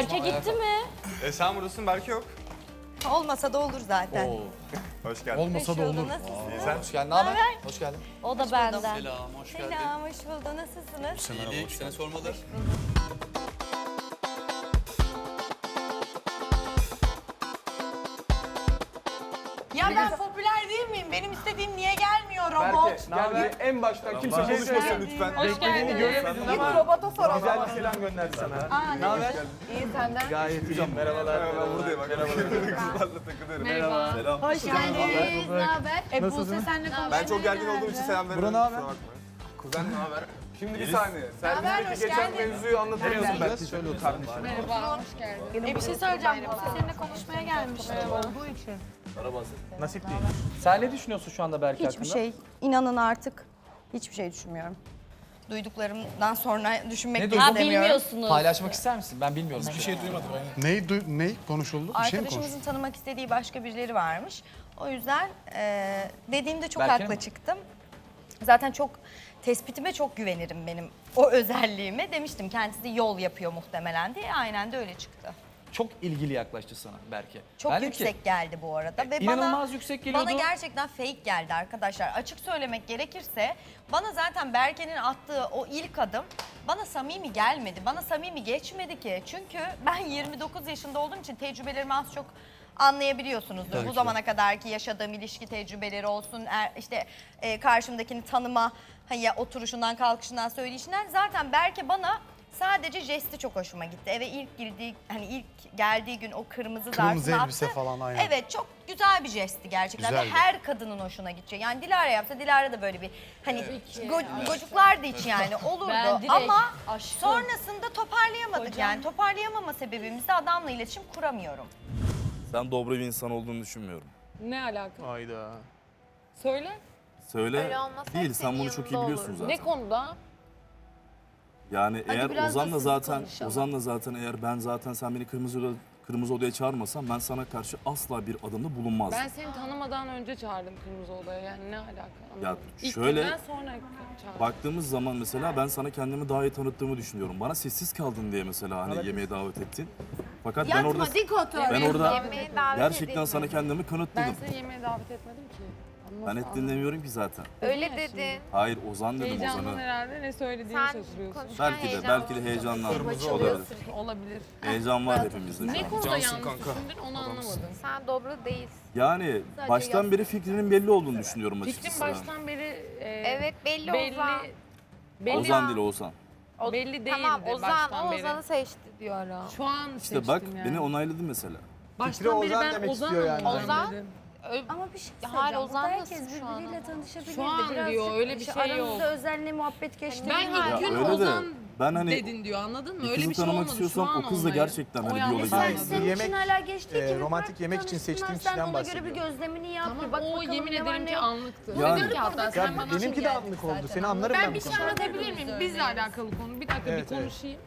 Berke gitti mi? E sen buradasın belki yok. Olmasa da olur zaten. Oo. Hoş geldin. Olmasa da olur. Nasılsın? İyi sen? Hoş geldin. Ne haber? Hoş geldin. O da benden. Selam, hoş geldin. Selam, hoş bulduk. Nasılsınız? İyilik, seni sormalı. Gelmiyor robot? Geldi en baştan kimse Konuşmasın konuşmasın. lütfen. Beklediğini göremedin ama Robota soralım. güzel bir selam gönderdi sana. Ne haber? İyi senden. Gayet iyiyim. Merhabalar. Ben buradayım. Kızlarla takılıyorum. Merhaba. Selam. Hoş geldiniz. Ne haber? E Buse senle konuşmaya Ben çok gergin olduğum için selam veremiyorum. Bura ne haber? Kuzen ne haber? Şimdi bir saniye. hoş Servisteki geçen geldin. mevzuyu anlatabiliyorsun belki. Şöyle otur. E bir şey söyleyeceğim. Buse seninle konuşmaya gelmiştim. Nasip değil. Sen ne düşünüyorsun şu anda Hiçbir hakkında? şey, inanın artık hiçbir şey düşünmüyorum. Duyduklarımdan sonra düşünmek Ne de duydun? Ha istemiyorum. bilmiyorsunuz. Paylaşmak ister misin? Ben bilmiyorum. Hiçbir şey Ney, duy- ney konuşuldu? Bir şey mi konuşuldu? Arkadaşımızın tanımak istediği başka birileri varmış. O yüzden e, dediğimde çok Berke haklı mi? çıktım. Zaten çok tespitime çok güvenirim benim o özelliğime. Demiştim kendisi yol yapıyor muhtemelen diye. Aynen de öyle çıktı. Çok ilgili yaklaştı sana Berke. Çok Ben dedim ki, yüksek geldi bu arada ve inanılmaz bana yüksek geliyordu. bana gerçekten fake geldi arkadaşlar. Açık söylemek gerekirse bana zaten Berke'nin attığı o ilk adım bana samimi gelmedi. Bana samimi geçmedi ki. Çünkü ben 29 yaşında olduğum için tecrübelerimi az çok anlayabiliyorsunuzdur. Bu zamana kadarki yaşadığım ilişki tecrübeleri olsun, er- işte e, karşımdakini tanıma, hani oturuşundan, kalkışından, söyleyişinden zaten Berke bana sadece jesti çok hoşuma gitti. Eve ilk girdiği hani ilk geldiği gün o kırmızı Kırmızı zarfını elbise attı. falan, aynen. Evet çok güzel bir jestti gerçekten ve Güzeldi. her kadının hoşuna gidecek. Yani Dilara yapsa Dilara da böyle bir hani go- gocuklardı hiç yani olurdu Ben direkt ama aşkım. sonrasında toparlayamadık yani toparlayamama sebebimiz de adamla iletişim kuramıyorum. Ben dobra bir insan olduğunu düşünmüyorum. Ne alaka? Hayda. Söyle. Söyle değil sen bunu çok iyi biliyorsun zaten. Ne konuda? Yani eğer biraz da Ozan'la siz zaten konuşalım. Ozan'la zaten eğer ben zaten sen beni kırmızı kırmızı odaya çağırmasan ben sana karşı asla bir adımda bulunmazdım. Ben seni tanımadan önce çağırdım Kırmızı Oda'ya. Yani ne alaka? Ya Anlamadım. İlk şöyle- günden sonra çağırdım. Baktığımız zaman mesela ben sana kendimi daha iyi tanıttığımı düşünüyorum. Bana sessiz kaldın diye mesela hani yemeğe davet ettin. Fakat ben orada ben orada gerçekten sana kendimi Ben kanıtladım. seni yemeğe davet etmedim ki. Ben ettin demiyorum ki zaten. Öyle dedin. Hayır Ozan dedim Heyecandan Ozan'a. herhalde ne söylediğini Sen şaşırıyorsun. konuşurken Belki de belki de heyecanlandım. Kırmızı Olabilir. Olabilir. Heyecan var hepimizde şu Ne konuda yanlış düşündün onu anlamadım. Sen dobra değilsin. Yani baştan beri fikrinin belli olduğunu düşünüyorum Fikrin açıkçası. baştan beri e, Evet belli, belli, Ozan. belli, Ozan değil Oğuzhan. O- belli değildi Tamam Ozan baştan o beri. Ozan'ı seçti diyorum. Şu an İşte seçtim bak yani. beni onayladı mesela. Baştan beri Ozan ben demek Ozan'ım istiyor yani. Ozan? Dedim. Ö- Ama bir şey Ya söyleyeceğim. Burada Ozan herkes nasıl şu an birbiriyle ama? tanışabilir Şu an birazcık diyor, öyle bir işte şey yok. Aranızda özenle muhabbet geçti. Ben ilk gün öyle de Ozan ben hani dedin diyor anladın mı? bir Öyle kızı bir şey tanımak olmadı. istiyorsam Şu an o kız da onlayım. gerçekten hani bir yola Sen anladı. senin Yemek, için hala geçti e, romantik yemek için seçtiğim Sen kişiden ona göre bir gözlemini yap. Tamam bir bak o bakalım yemin ne var ederim ne ki yok. anlıktı. Yani- ki hatta sen Ya bana benimki de anlık oldu. Seni anlarım ben, Ben bu bir şey konuda. anlatabilir miyim? Bizle alakalı konu. Bir dakika Evet, bir evet. konuşayım.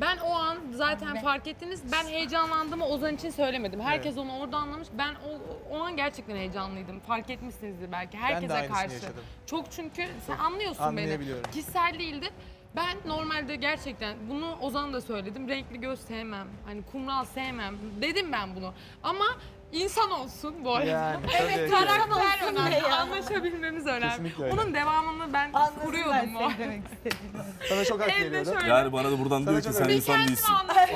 Ben o an zaten fark ettiniz. Ben heyecanlandığımı Ozan için söylemedim. Herkes onu orada anlamış. Ben o, o an gerçekten heyecanlıydım. Fark etmişsinizdir belki. Herkese aynısını karşı. yaşadım. Çok çünkü sen anlıyorsun beni. Anlayabiliyorum. Kişisel değildi. Ben normalde gerçekten bunu Ozan da söyledim. Renkli göz sevmem. Hani kumral sevmem. Dedim ben bunu. Ama insan olsun bu arada. Yani Evet, tabii. karakter önemli. Anlaşabilmemiz önemli. Kesinlikle öyle. Bunun devamını ben kuruyordum bu arada. Sana çok hak geliyordu. şöyle Yani bana da buradan diyor ki çok sen insan değilsin.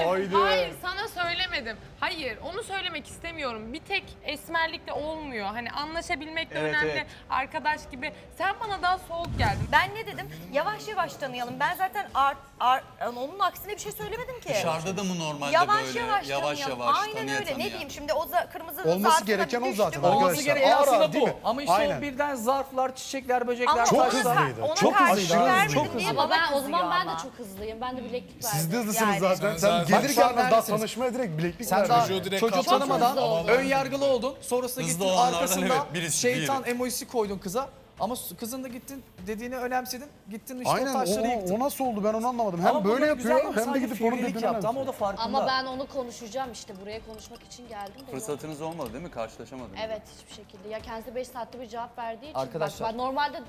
Haydi. Hayır sana söylemedim. Hayır onu söylemek istemiyorum. Bir tek esmerlikle olmuyor. Hani anlaşabilmek de Evet, önemli. evet. Arkadaş gibi. Sen bana daha soğuk geldin. Ben ne dedim? Yavaş yavaş tanıyalım. Ben zaten art, art, onun aksine bir şey söylemedim ki. Dışarıda da mı normalde Yavaş böyle yavaş, yavaş tanıyalım. yavaş Aynen tanıya öyle. tanıya? Ne diyeyim şimdi o za- kırmızı Olması zarfına gereken o zaten Olması arkadaşlar. gereken aslında değil bu. mi? Ama işte Aynen. o birden zarflar, çiçekler, böcekler, Çok hızlıydı. Çok hızlıydı. Çok diye Ama ben o zaman ben de çok hızlıyım. Ben de bileklik verdim. Siz de hızlısınız Yani. zaten. Sen Sen zaten- gelir Bak şu an gelmez daha neredesiniz? tanışmaya direkt bileklik Sen daha verdin. Çocuğu direkt çocuğu kapatmadın. tanımadan Hızlı ön yargılı oldun. Sonrasında Hızlı gittin olanlardan arkasında evet, birisi şeytan emojisi koydun kıza. Ama kızın da gittin dediğini önemsedin. Gittin işte Aynen o taşları o, yıktın. o nasıl oldu ben onu anlamadım. Ama Hem böyle bunları güzel yapıyor hem de gidip onun dediğini yaptı ama o da farkında. Ama ben onu konuşacağım işte. Buraya konuşmak için geldim. de yok. Fırsatınız olmadı değil mi? Karşılaşamadınız. Evet hiçbir şekilde. Ya kendisi 5 saatte bir cevap verdiği için. Arkadaşlar. Bak, ben normalde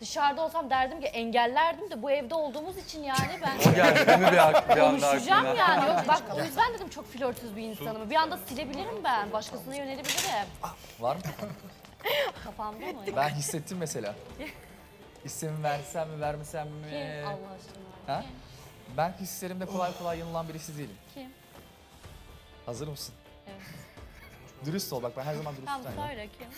Dışarıda olsam derdim ki engellerdim de bu evde olduğumuz için yani ben Geldi değil mi bir, ak- bir anda konuşacağım aklına? yani. Yok bak o yüzden dedim çok flörtöz bir insanım. Bir anda silebilirim ben. Başkasına yönelebilirim. Var mı? Kafamda mı? Ben hissettim mesela. İsim versem mi vermesem mi? Kim Allah aşkına? Ha? Ben hislerimde kolay kolay yanılan birisi değilim. Kim? Hazır mısın? Evet. Dürüst ol bak ben her zaman Tamam dürüsttüm. söyle kim?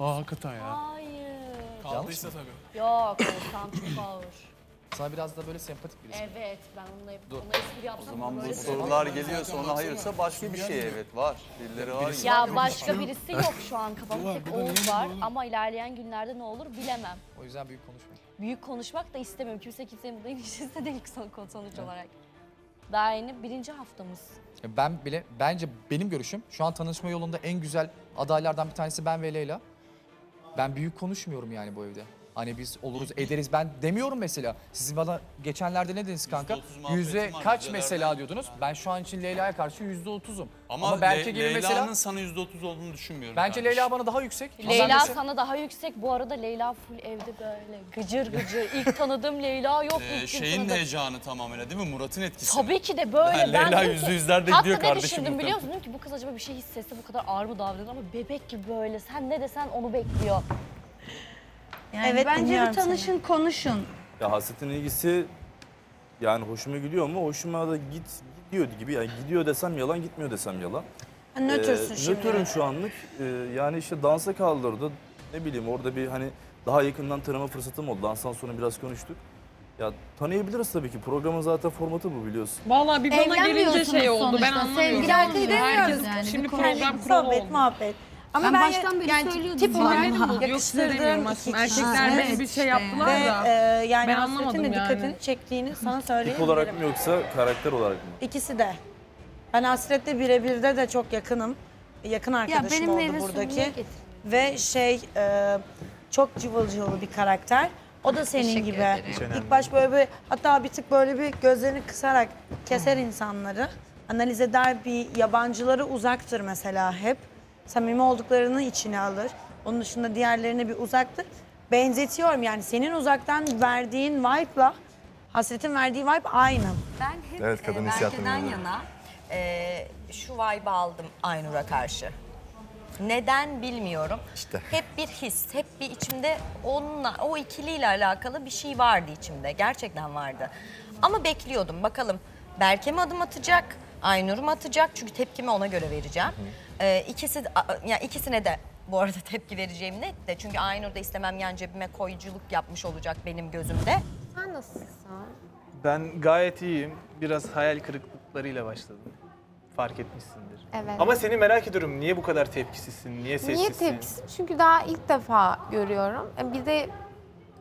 Aa hakikaten ya. Hayır. Yanlış mı? Yok Oğuzhan çok ağır. Sana biraz da böyle sempatik birisi. Evet ben onunla, Dur. ona espri yapsam O zaman bu sorular geliyorsa ona hayırsa başka bir şey evet var. Birileri var. Ya başka birisi yok şu an kafamda tek Oğuz var ama ilerleyen günlerde ne olur bilemem. O yüzden büyük konuşma. Büyük konuşmak da istemiyorum. Kimse kimsenin burada ilişkisi değil son sonuç olarak. Daha yeni birinci haftamız. E, Ben bile bence benim görüşüm şu an tanışma yolunda en güzel adaylardan bir tanesi ben ve Leyla. Ben büyük konuşmuyorum yani bu evde. Hani biz oluruz ederiz ben demiyorum mesela. Sizin bana geçenlerde ne dediniz kanka? %30 muhabbetim Yüzde var, kaç yüzdelerden. mesela diyordunuz. Ben şu an için Leyla'ya karşı yüzde otuzum. Ama, Ama Berke Le- gibi Leyla'nın mesela sana %30 olduğunu düşünmüyorum. bence kardeşim. Leyla bana daha yüksek. Ama ben Leyla mesela- sana daha yüksek. Bu arada Leyla full evde böyle gıcır gıcır. İlk tanıdığım Leyla yok. Ee, ilk şeyin tanıdığım- heyecanı tamamen değil mi? Murat'ın etkisi. Tabii ki de böyle. Ben Leyla dedim yüzde ki- yüzlerde Hatta gidiyor ne kardeşim düşündüm bu biliyor musun? Dedim ki bu kız acaba bir şey hissetse bu kadar ağır mı davranır ama bebek gibi böyle. Sen ne desen onu bekliyor. Evet bence bir tanışın konuşun. Ya hasretin ilgisi yani hoşuma gidiyor mu? Hoşuma da git gidiyor gibi. Yani gidiyor desem yalan, gitmiyor desem yalan. Ha, Nötrsün Ee, şimdi. Nötrüm şu anlık. Ee, yani işte dansa kaldırdı. Ne bileyim orada bir hani daha yakından tanıma fırsatım oldu. Danstan sonra biraz konuştuk. Ya tanıyabiliriz tabii ki. Programın zaten formatı bu biliyorsun. Vallahi bir bana gelince Evlenmiyorsunuz şey oldu ben sonuçta. anlamıyorum. Sevgili erkeği Herkes demiyoruz yani. şimdi Bir program kuralı sohbet, oldu. muhabbet. Ama Ben ben, baştan beri yani söylüyordum tip olarak demiyorum yakıştırdığım iki kişi. Erkekler Evet. de bir şey yaptılar Ve da. e, yani Ben hasretin anlamadım de dikkatini yani. çektiğini sana Tip söyleyebilirim. olarak mı yoksa karakter olarak mı? İkisi de. Ben hasrette birebirde de çok yakınım. Yakın arkadaşım oldu buradaki. Ve şey e, çok cıvıl cıvıl bir karakter. O da senin Teşekkür gibi. ederim. İlk baş böyle bir hatta bir tık böyle bir gözlerini kısarak keser insanları. Analiz eder bir yabancıları uzaktır mesela hep. Samimi olduklarını içine alır. Onun dışında diğerlerine bir uzaktır. Benzetiyorum yani senin uzaktan verdiğin vibe'la Hasret'in verdiği vibe aynı. Ben hep Evet, kadın e, hissiyatını Berke'den yana e, şu vibe'ı aldım Aynur'a karşı. Neden bilmiyorum. İşte. Hep bir his, hep bir içimde onunla, o ikiliyle alakalı bir şey vardı içimde. Gerçekten vardı. Ama bekliyordum bakalım Berke mi adım atacak, Aynur mu atacak? Çünkü tepkimi ona göre vereceğim. Ee, ikisi, yani ikisine de bu arada tepki vereceğim net de. Çünkü Aynur da istemem yan cebime koyuculuk yapmış olacak benim gözümde. Sen nasılsın? Ben gayet iyiyim. Biraz hayal kırıklıklarıyla başladım. Fark etmişsindir. Evet. Ama seni merak ediyorum. Niye bu kadar tepkisizsin? Niye sessizsin? Niye tepkisin? Çünkü daha ilk defa görüyorum. E, Bir de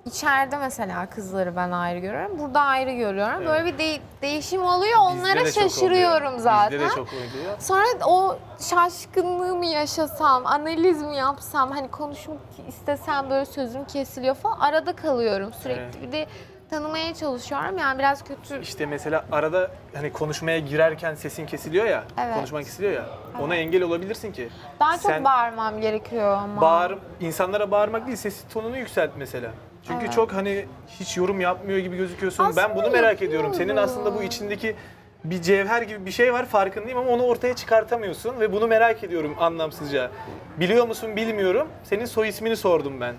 içeride mesela kızları ben ayrı görüyorum. Burada ayrı görüyorum. Evet. Böyle bir de- değişim oluyor. Bizde Onlara de çok şaşırıyorum oluyor. zaten. Bizde de çok oluyor. Sonra o şaşkınlığı mı yaşasam, analiz mi yapsam, hani konuşmak istesem böyle sözüm kesiliyor falan. Arada kalıyorum sürekli. Evet. Bir de tanımaya çalışıyorum. Yani biraz kötü. İşte mesela arada hani konuşmaya girerken sesin kesiliyor ya, Evet. konuşmak kesiliyor ya. Ona engel olabilirsin ki. Daha çok Sen- bağırmam gerekiyor ama. Bağır, insanlara bağırmak değil, ses tonunu yükselt mesela. Çünkü Evet. çok hani hiç yorum yapmıyor gibi gözüküyorsun. Aslında ben bunu merak ediyorum. Senin aslında bu içindeki bir cevher gibi bir şey var farkındayım ama onu ortaya çıkartamıyorsun ve bunu merak ediyorum anlamsızca. Biliyor musun bilmiyorum. Senin soy ismini sordum ben.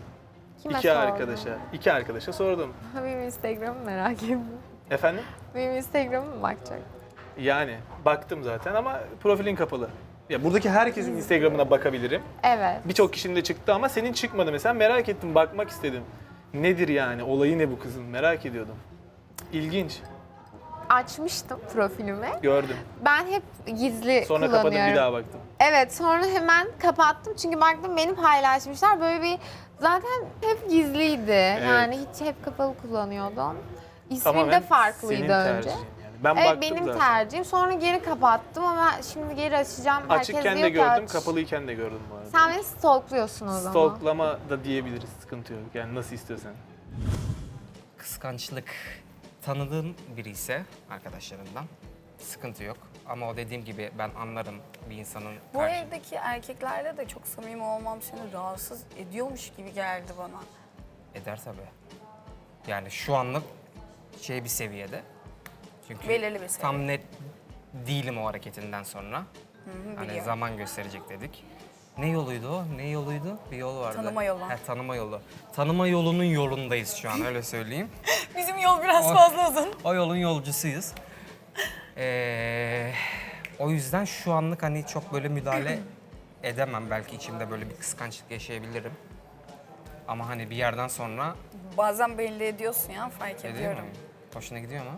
Kime iki sordun? arkadaşa. İki arkadaşa sordum. Benim Instagram'ı merak ediyorum. Efendim? Benim Instagram'ı mı bakacak? Yani baktım zaten ama profilin kapalı. Ya buradaki herkesin Instagram'ına bakabilirim. Evet. Birçok kişinin de çıktı ama senin çıkmadı mesela. Merak ettim, bakmak istedim. Nedir yani? Olayı ne bu kızın? Merak ediyordum. İlginç. Açmıştım profilimi. Gördüm. Ben hep gizli Sonra kullanıyorum. kapadım bir daha baktım. Evet sonra hemen kapattım çünkü baktım benim paylaşmışlar böyle bir zaten hep gizliydi. Yani hiç hep kapalı kullanıyordum. İsmim Tamamen de farklıydı senin önce. tercihin. Ben Evet baktım benim zaten. tercihim. Sonra geri kapattım ama şimdi geri açacağım. Herkes Açıkken de gördüm, aç. kapalıyken de gördüm bu arada. Sen beni stalkluyorsun o zaman. Stalklama da diyebiliriz, sıkıntı yok. Yani nasıl istiyorsan. kıskançlık tanıdığın biri ise arkadaşlarından sıkıntı yok. Ama o dediğim gibi ben anlarım bir insanın Bu karşı- evdeki erkeklerle de çok samimi olmam seni rahatsız ediyormuş gibi geldi bana. Eder tabii. Yani şu anlık şey bir seviyede. Çünkü Belirli bir seviye. tam net değilim o hareketinden sonra. hani biliyorum. zaman gösterecek dedik. Ne yoluydu o? Ne yoluydu? Bir yol vardı. Tanıma yolu. He, tanıma yolu. Tanıma yolunun yolundayız şu an öyle söyleyeyim. Bizim yol biraz O- fazla uzun. O yolun yolcusuyuz. Ee, o yüzden şu anlık hani çok böyle müdahale edemem. Belki içimde böyle bir kıskançlık yaşayabilirim. Ama hani bir yerden sonra Bazen belli ediyorsun ya fark ediyor ediyorum. mu? Hoşuna gidiyor mu?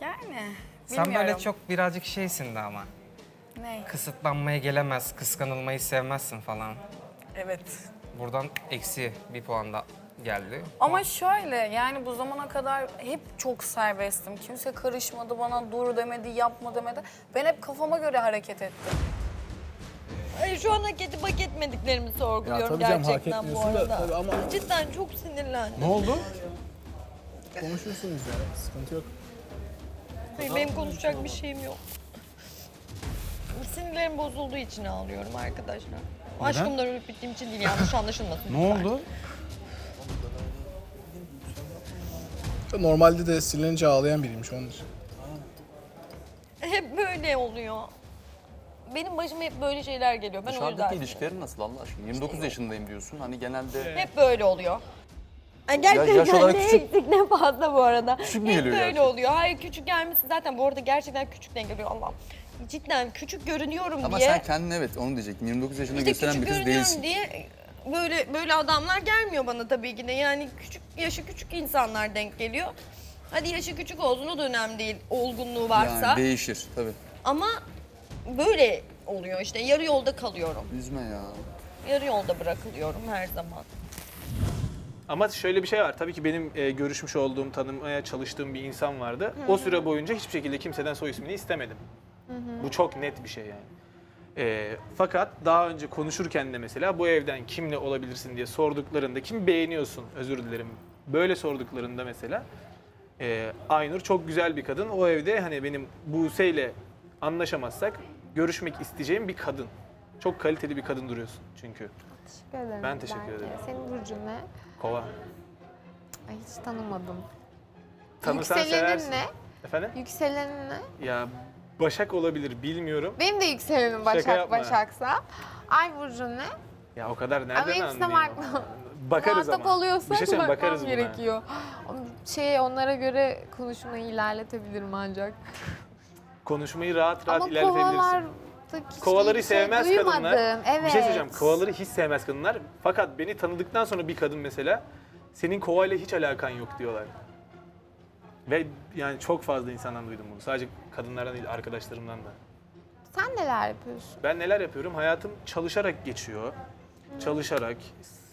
Yani Sen bilmiyorum. böyle çok birazcık şeysin de ama. Ne? Kısıtlanmaya gelemez, kıskanılmayı sevmezsin falan. Evet. Buradan eksi bir puan da geldi. Ama şöyle yani bu zamana kadar hep çok serbestim. Kimse karışmadı bana dur demedi, yapma demedi. Ben hep kafama göre hareket ettim. Ay şu an hak edip hak etmediklerimi sorguluyorum tabii canım, hak gerçekten bu etmiyorsun da arada. tabii ama- Cidden çok sinirlendim. Ne oldu? Konuşursunuz ya. Sıkıntı yok. Hayır, benim konuşacak bir şeyim yok. Sinirlerim bozulduğu için ağlıyorum arkadaşlar. Aşkımdan ölüp bittiğim için değil yanlış anlaşılmasın. Ne oldu? Normalde de sinirlenince ağlayan biriymiş onun için. Hep böyle oluyor. Benim başıma hep böyle şeyler geliyor. Ben o Dışarıdaki yüzden ilişkilerin nasıl Allah aşkına? 29 yaşındayım diyorsun. Hani genelde hep böyle oluyor. Gerçekten yaş olarak ne küçük- eksik ne fazla bu arada. Küçük mü hep geliyor böyle gerçekten? oluyor. Hayır küçük gelmesi zaten bu arada gerçekten küçükten geliyor Allah. Cidden küçük görünüyorum ama diye. sen kendin evet onu diyecektim. 29 yaşında İşte gösteren küçük bir kız görünüyorum değilsin. diye böyle böyle adamlar gelmiyor bana tabii ki de. Yani küçük yaşı küçük insanlar denk geliyor. Hadi yaşı küçük olsun o da önemli değil. Olgunluğu varsa. Yani değişir tabii. Ama böyle oluyor işte. Yarı yolda kalıyorum. Üzme ya. Yarı yolda bırakılıyorum her zaman. Ama şöyle bir şey var. Tabii ki benim e, görüşmüş olduğum, tanımaya çalıştığım bir insan vardı. O süre boyunca hiçbir şekilde kimseden soy ismini istemedim. Bu çok net bir şey yani. E, fakat daha önce konuşurken de mesela bu evden kimle olabilirsin diye sorduklarında kim beğeniyorsun özür dilerim. Böyle sorduklarında mesela e, Aynur çok güzel bir kadın. O evde hani benim Buse ile anlaşamazsak görüşmek isteyeceğim bir kadın. Çok kaliteli bir kadın duruyorsun çünkü. Teşekkür ederim. Ben teşekkür ederim. Senin burcun ne? Kova. Ay hiç tanımadım. Tanısan Yükselenin seversin. ne? Efendim? Yükselenin ne? Ya Başak olabilir bilmiyorum. Benim de yükselenim Başak yapma. Başaksa. Ay burcun ne? Ya o kadar nereden Ama hepsine anlayayım? Bakarız Muhatap ama. oluyorsak Bir şey söyleyeyim bakmam bakarız buna. gerekiyor. Şey onlara göre konuşmayı ilerletebilirim ancak. Konuşmayı rahat rahat Ama ilerletebilirsin. Kovalardaki Kovaları hiçbir şey sevmez duymadım. kadınlar. Evet. Bir şey söyleyeceğim. Kovaları hiç sevmez kadınlar. Fakat beni tanıdıktan sonra bir kadın mesela senin kovayla hiç alakan yok diyorlar. Ve yani çok fazla insandan duydum bunu. Sadece kadınlardan değil arkadaşlarımdan da. Sen neler yapıyorsun? Ben neler yapıyorum? Hayatım çalışarak geçiyor. Çalışarak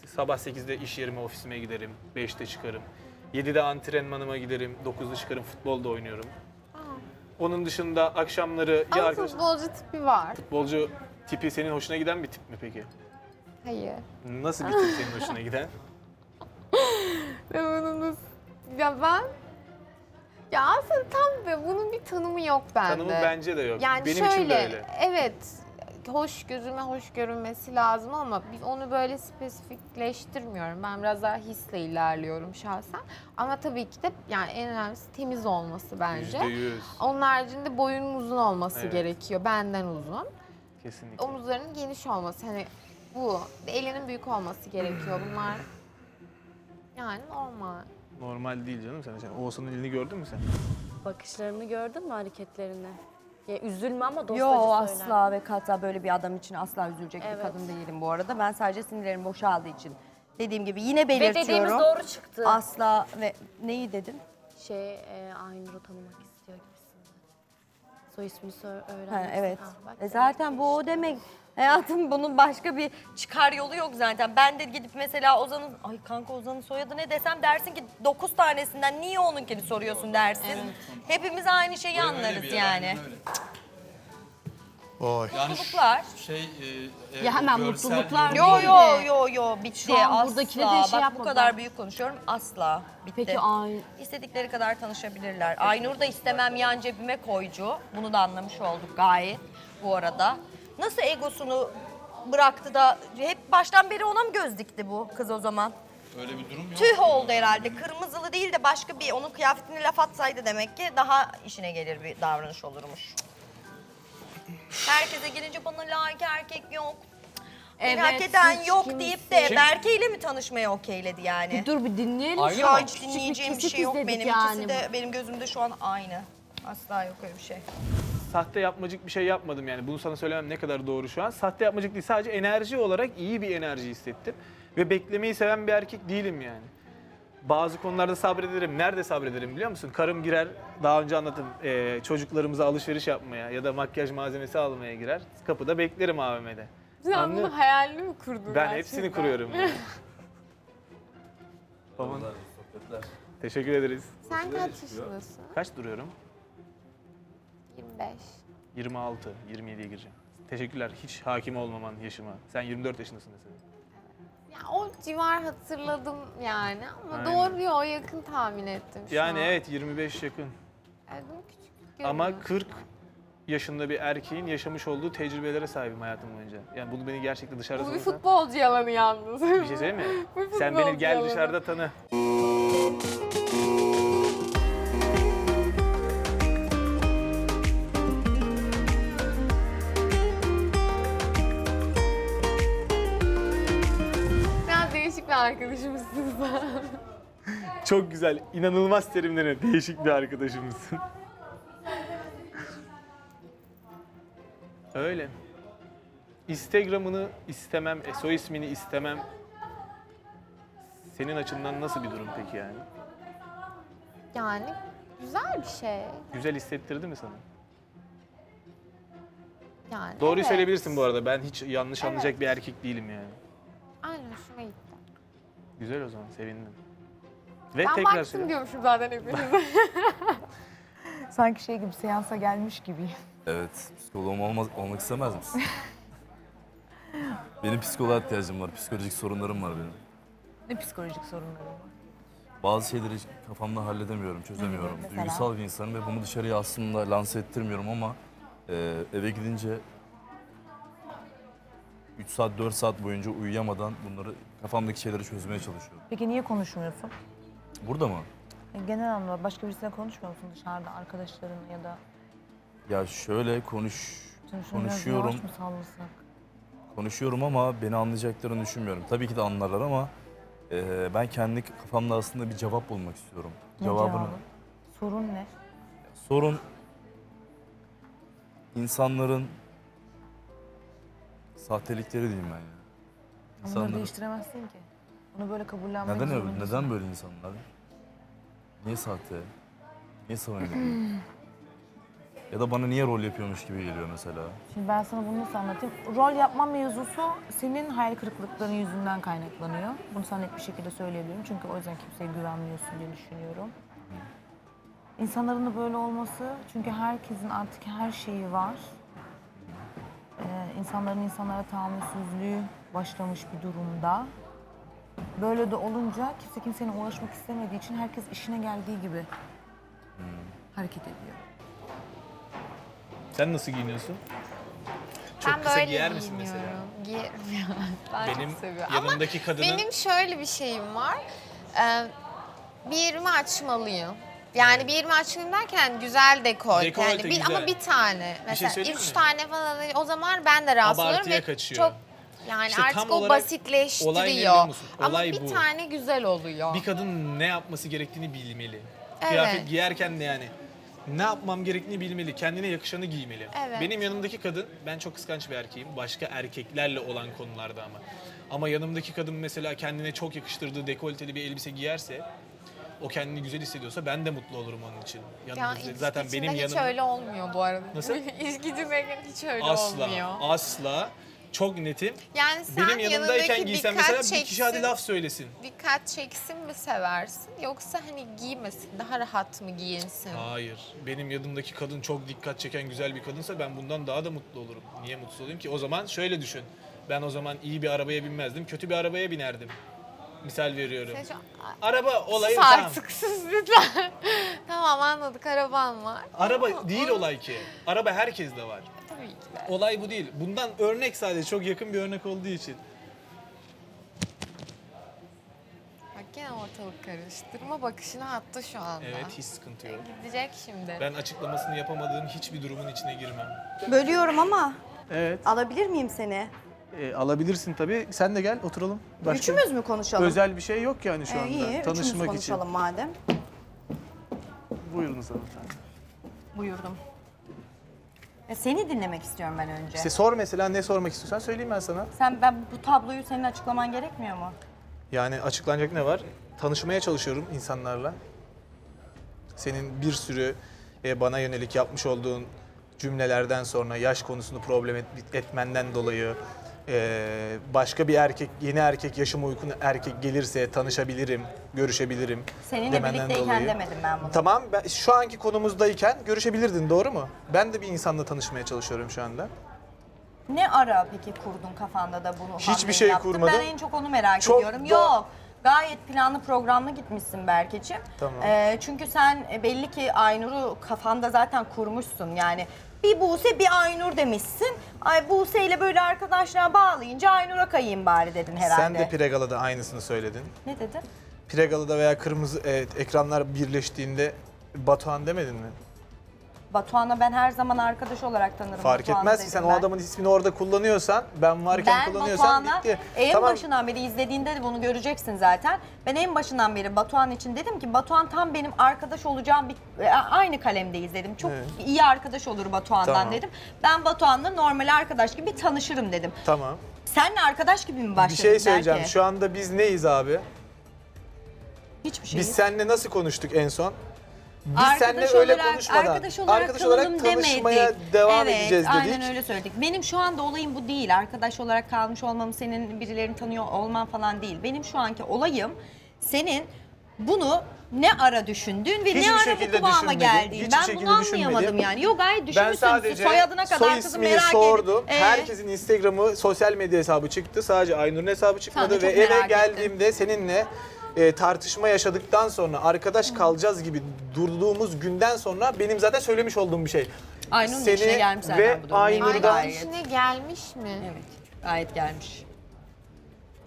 sabah 8'de iş yerime, ofisime giderim. 5'te çıkarım. 7'de antrenmanıma giderim. 9'da çıkarım, futbolda oynuyorum. Onun dışında akşamları ya Ama arkadaş futbolcu tipi var. futbolcu tipi senin hoşuna giden bir tip mi peki? Hayır. Nasıl bir tip senin hoşuna giden? Ve bunu nasıl... Ya ben... Ya aslında tam ve bunun bir tanımı yok bende. Tanımı bence de yok. Yani Benim şöyle, için de öyle. evet hoş gözüme hoş görünmesi lazım ama biz onu böyle spesifikleştirmiyorum. Ben biraz daha hisle ilerliyorum şahsen. Ama tabii ki de yani en önemlisi temiz olması bence. %100. Onun haricinde boyunun uzun olması Evet. gerekiyor. Benden uzun. Kesinlikle. Omuzlarının geniş olması. Hani bu. Elinin büyük olması gerekiyor. Bunlar yani normal. Normal değil canım sen. sen. Oğuzhan'ın elini gördün mü sen? Bakışlarımı gördün mü hareketlerini? Ya üzülme ama dostacı Yo asla ve kata böyle bir adam için asla üzülecek Evet. bir kadın değilim bu arada. Ben sadece sinirlerim boşaldığı için. Dediğim gibi yine Ve belirtiyorum. dediğimiz doğru çıktı. Asla ve neyi dedin? Şey, e, Aynur'u tanımak istiyor gibisin. Soy ismini öğrenmek Ha, evet. Ha, bak, E zaten bu o demek. Hayatım bunun başka bir çıkar yolu yok zaten. Ben de gidip mesela Ozan'ın, ay kanka Ozan'ın soyadı ne desem dersin ki 9 tanesinden niye onunkini soruyorsun dersin. Hepimiz aynı şeyi anlarız yani. Oy. Mutluluklar. Şey, Ya hemen mutluluklar Yo değil yo de. yo yo bitti Şu an asla. buradakine de şey Bak bu kadar büyük konuşuyorum asla. Bitti. Peki Aynur, İstedikleri kadar tanışabilirler. Aynur da istemem yan cebime koycu. Bunu da anlamış olduk gayet bu arada. Nasıl egosunu bıraktı da hep baştan beri ona mı göz dikti bu kız o zaman? Öyle bir durum yok. Tüh oldu herhalde. Kırmızılı değil de başka bir onun kıyafetine laf atsaydı demek ki daha işine gelir bir davranış olurmuş. Herkese gelince bana layık erkek yok. Beni Evet, hak eden hiç yok kimse- deyip de Şey- Berke ile mi tanışmayı okeyledi yani? Dur bir dinleyelim. Aynı Şu an hiç dinleyeceğim bir şey yok izledik benim. yani. İkisi de benim gözümde şu an aynı. Asla yok öyle bir şey. Sahte yapmacık bir şey yapmadım yani. Bunu sana söylemem ne kadar doğru şu an. Sahte yapmacık değil sadece enerji olarak iyi bir enerji hissettim. Ve beklemeyi seven bir erkek değilim yani. Bazı konularda sabrederim. Nerede sabrederim biliyor musun? Karım girer, daha önce anlattım, eee, çocuklarımıza alışveriş yapmaya ya da makyaj malzemesi almaya girer. Kapıda beklerim AVM'de. Sen Anlıyor bunun hayalini mi kurdun Ben gerçekten? hepsini kuruyorum. yani. Baban. Teşekkür ederiz. Sen kaç yaşındasın? Kaç duruyorum? 25. 26, 27'ye gireceğim. Teşekkürler. Hiç hakim olmaman yaşıma. Sen 24 yaşındasın mesela. Ya o civar hatırladım yani ama Aynen. doğru ya o yakın tahmin ettim şu Yani an. evet 25 yakın. Evet, bunu küçük Ama görünüyor. 40 yaşında bir erkeğin yaşamış olduğu tecrübelere sahibim hayatım boyunca. Yani bunu beni gerçekten dışarıda Bu bir futbolcu yalanı yalnız. Bir şey söyleyeyim mi? Bu bir Sen beni futbolcu gel yalanı. dışarıda tanı. Değişik bir arkadaşımızsın sen. Çok güzel, inanılmaz terimlerine değişik bir arkadaşımızsın. Öyle. Instagram'ını istemem, soy ismini istemem. Senin açından nasıl bir durum peki yani? Yani güzel bir şey. Güzel hissettirdi mi sana? Yani Doğruyu evet. söyleyebilirsin bu arada. Ben hiç yanlış anlayacak bir erkek değilim yani. Güzel o zaman, sevindim. Ve Ben tekrar baktım söyle. diyormuşum zaten hepinize. Sanki şey gibi seansa gelmiş gibi. Evet, psikoloğum olmaz, olmak istemez misin? benim psikoloğa ihtiyacım var, psikolojik sorunlarım var benim. Ne psikolojik sorunları var? Bazı şeyleri kafamda halledemiyorum, çözemiyorum. mesela? Duygusal bir insanım ve bunu dışarıya aslında lanse ettirmiyorum ama e, eve gidince 3 saat, 4 saat boyunca uyuyamadan bunları kafamdaki şeyleri çözmeye çalışıyorum. Peki niye konuşmuyorsun? Burada mı? E, Genel anlamda başka birisiyle konuşmuyor musun dışarıda arkadaşların ya da Ya şöyle konuş Şunu şunu biraz konuşuyorum. yavaş mı sallasak? Konuşuyorum ama beni anlayacaklarını düşünmüyorum. Tabii ki de anlarlar ama e, ben kendi kafamda aslında bir cevap bulmak istiyorum. Ne Cevabını. cevabı? Sorun ne? Sorun insanların sahtelikleri diyeyim ben ya. Bunları İnsanların- değiştiremezsin ki. Bunu böyle kabullenmek Neden öyle? zorundasın. Neden böyle insanlar? Niye sahte? Niye samimi ya da bana niye rol yapıyormuş gibi geliyor mesela. Şimdi ben sana bunu nasıl anlatayım? Rol yapma mevzusu senin hayal kırıklıkların yüzünden kaynaklanıyor. Bunu sana net bir şekilde söyleyebilirim. Çünkü o yüzden kimseye güvenmiyorsun diye düşünüyorum. İnsanların da böyle olması çünkü herkesin artık her şeyi var. İnsanların insanlara tahammülsüzlüğü başlamış bir durumda. Böyle de olunca kimse kimsenin uğraşmak istemediği için herkes işine geldiği gibi hareket ediyor. Sen nasıl giyiniyorsun? Çok ben kısa böyle giyer misin giyiniyorum. mesela? Giyerim ya. Ben Benim çok seviyorum. yanımdaki Ama kadının benim şöyle bir şeyim var. Ee, bir yerimi açmalıyım. Yani bir yerimi açmalıyım derken güzel dekolte. Dekolte yani bir, güzel. ama bir tane. Mesela söyleyeyim üç mi? tane falan o zaman ben de rahatsız oluyorum Abartıya ve kaçıyor. çok yani İşte tam artık o olarak basitleştiriyor. olay ne biliyor musun? Ama Olay bir bu. tane güzel oluyor. bir kadın ne yapması gerektiğini bilmeli. Evet. Kıyafet giyerken de yani ne yapmam gerektiğini bilmeli. Kendine yakışanı giymeli. Evet. Benim yanımdaki kadın, ben çok kıskanç bir erkeğim. Başka erkeklerle olan konularda ama. Ama yanımdaki kadın mesela kendine çok yakıştırdığı dekolteli bir elbise giyerse, o kendini güzel hissediyorsa ben de mutlu olurum onun için. Ya zaten benim hiç yanımda öyle olmuyor bu arada. Nasıl? İlişkicindeyken hiç öyle asla, olmuyor. asla çok netim. Yani sen Benim yanımdayken yanındaki giysem dikkat mesela bir kişi hadi çeksin- laf söylesin. Dikkat çeksin mi seversin yoksa hani giymesin daha rahat mı giyinsin? Hayır. Benim yanımdaki kadın çok dikkat çeken güzel bir kadınsa ben bundan daha da mutlu olurum. Niye mutsuz olayım ki? O zaman şöyle düşün. Ben o zaman iyi bir arabaya binmezdim, kötü bir arabaya binerdim. Misal veriyorum. Sen şu- Araba olayı sus tamam. artık sus lütfen. tamam anladık araban var. Araba değil olay ki. Araba herkeste var. Tabii ki de. Olay bu değil. Bundan örnek sadece çok yakın bir örnek olduğu için. ortalık karıştırma bakışını attı şu anda. Evet hiç sıkıntı yok. Gidecek şimdi. Ben açıklamasını yapamadığım hiçbir durumun içine girmem. Bölüyorum ama Evet. alabilir miyim seni? E, alabilirsin tabii. Sen de gel oturalım. Üçümüz mü konuşalım? Özel bir şey yok yani şu Ee, anda. iyi, üçümüz Tanışmak için. konuşalım madem. Buyurunuz hanımefendi. Buyurdum. E, seni dinlemek istiyorum ben önce. İşte sor mesela ne sormak istiyorsan söyleyeyim ben sana. Sen ben bu tabloyu senin açıklaman gerekmiyor mu? Yani açıklanacak ne var? Tanışmaya çalışıyorum insanlarla. Senin bir sürü e, bana yönelik yapmış olduğun cümlelerden sonra yaş konusunu problem et- etmenden dolayı e, başka bir erkek, yeni erkek, yaşıma uygun erkek gelirse tanışabilirim, görüşebilirim Seninle demenden birlikteyken dolayı. demedim ben bunu. Tamam, ben, şu anki konumuzdayken görüşebilirdin, doğru mu? Ben de bir insanla tanışmaya çalışıyorum şu anda. Ne ara peki kurdun kafanda da bunu Hiçbir hamleyi şey yaptın? kurmadım. Ben en çok onu merak Çok ediyorum. Yok. Gayet planlı programlı gitmişsin Berke'ciğim. Tamam. Ee, çünkü sen e, belli ki Aynur'u kafanda zaten kurmuşsun. Yani bir Buse bir Aynur demişsin. Ay Buse ile böyle arkadaşlığa bağlayınca Aynur'a kayayım bari dedin herhalde. Sen de Pregala'da aynısını söyledin. Ne dedin? Pregala'da veya kırmızı evet, ekranlar birleştiğinde Batuhan demedin mi? Batuhan'la ben her zaman arkadaş olarak tanırım. Fark Batuhan'ı etmez ki dedim sen ben. o adamın ismini orada kullanıyorsan, ben varken Ben kullanıyorsan bitti. en başından beri izlediğinde de bunu göreceksin zaten. Ben en başından beri Batuhan için dedim ki Batuhan tam benim arkadaş olacağım bir e, aynı kalemde izledim. Çok Evet. iyi arkadaş olur Batuhan'dan Tamam. dedim. Ben Batuhan'la normal arkadaş gibi tanışırım dedim. Tamam. Seninle arkadaş gibi mi Bir şey söyleyeceğim. belki? Şu anda biz neyiz abi? Hiçbir şey. Biz seninle nasıl konuştuk en son? Biz Arkadaş seninle öyle olarak- konuşmadan, arkadaş olarak, arkadaş olarak tanışmaya demedik. devam evet, edeceğiz dedik. aynen öyle söyledik. Benim şu anda olayım bu değil. Arkadaş olarak kalmış olmam, senin birilerini tanıyor olman falan değil. Benim şu anki olayım senin bunu ne ara düşündüğün ve Hiçbir ne ara bu şekilde kıvama düşünmedim. geldiğin. Hiçbir Ben şekilde bunu anlayamadım düşünmedim. yani. Yok gayet Ben düşünmüşsün. sadece Soyadına kadar soy ismini merak sordum. edip- Ee? Herkesin Instagram'ı, sosyal medya hesabı çıktı. Sadece Aynur'un hesabı çıkmadı çok ve eve merak geldiğimde seninle e, tartışma yaşadıktan sonra arkadaş kalacağız gibi durduğumuz günden sonra benim zaten söylemiş olduğum bir şey. Aynur'un Seni içine gelmiş zaten ve bu durum. Aynur'dan Aynı içine gelmiş mi? Evet, gayet gelmiş.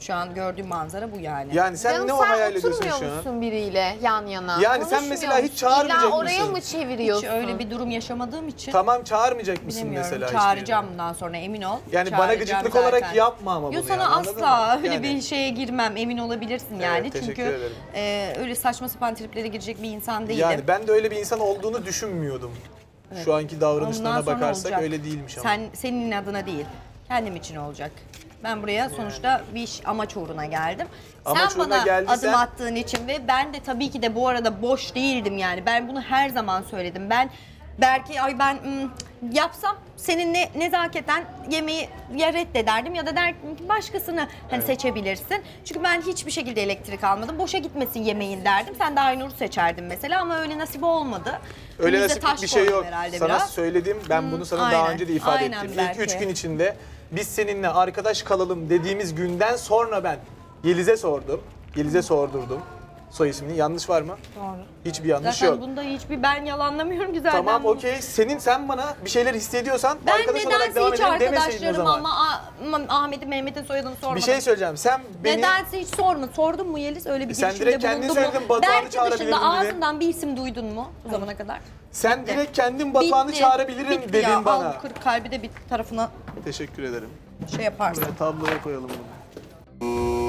Şu an gördüğüm manzara bu yani. yani sen Canım ne o hayal ediyorsun oturmuyor şu an? musun biriyle yan yana? Yani sen Konuşmuyor mesela hiç musun? çağırmayacak İlla oraya mısın? mı çeviriyorsun? Hiç öyle bir durum yaşamadığım için Tamam çağırmayacak mısın bilemiyorum. mesela hiçbir Çağıracağım yere? bundan sonra emin ol. Yani bana Çağıracağım gıcıklık olarak zaten. yapma ama bunu Yo sana yani, anladın asla mı? öyle Yani. bir şeye girmem emin olabilirsin yani. teşekkür Çünkü ederim. e, öyle saçma sapan triplere girecek bir insan değilim. Yani ben de öyle bir insan olduğunu düşünmüyordum. Şu anki davranışlarına Ondan sonra bakarsak olacak. öyle değilmiş ama. Sen senin adına değil. Kendim için olacak. Ben buraya sonuçta bir iş amaç uğruna geldim. Amaç Sen uğruna bana geldiysen- adım attığın için ve ben de tabii ki de bu arada boş değildim yani. Ben bunu her zaman söyledim. Ben belki ay ben ım, yapsam seninle nezaketen yemeği ya reddederdim ya da derdim ki başkasını hani seçebilirsin. Çünkü ben hiçbir şekilde elektrik almadım. Boşa gitmesin yemeğin derdim. Sen de Aynur'u seçerdin mesela ama öyle nasip olmadı. Öyle Önümüze nasip taş bir şey yok. herhalde Sana biraz. söyledim. Ben bunu sana daha aynen. önce de ifade Aynen ettim. İlk üç gün içinde biz seninle arkadaş kalalım dediğimiz günden sonra ben Yeliz'e sordum. Yeliz'e sordurdum. Soy ismini. Yanlış var mı? Doğru. Hiçbir yanlış Zaten yok. bunda hiçbir ben yalanlamıyorum ki zaten. Tamam bu- okey. Senin sen bana bir şeyler hissediyorsan Ben arkadaş olarak devam hiç edelim demeseydin o arkadaşlarım zaman. ama A- ama Ahmet'in Mehmet'in soyadını sormadım. Bir şey söyleyeceğim. Sen beni Nedense hiç sorma. Sordun mu Yeliz öyle bir E sen girişimde direkt kendin bulundun mu? söyledin, Batuhan'ı Berke çağırabilirim dışında dedin. ağzımdan bir isim duydun mu bu zamana kadar? sen direkt kendin Batuhan'ı Bitti. çağırabilirim Bitti dedin ya. bana. Al kırık kalbi de bir tarafına Teşekkür ederim. şey yaparsın. Buraya tabloya koyalım bunu.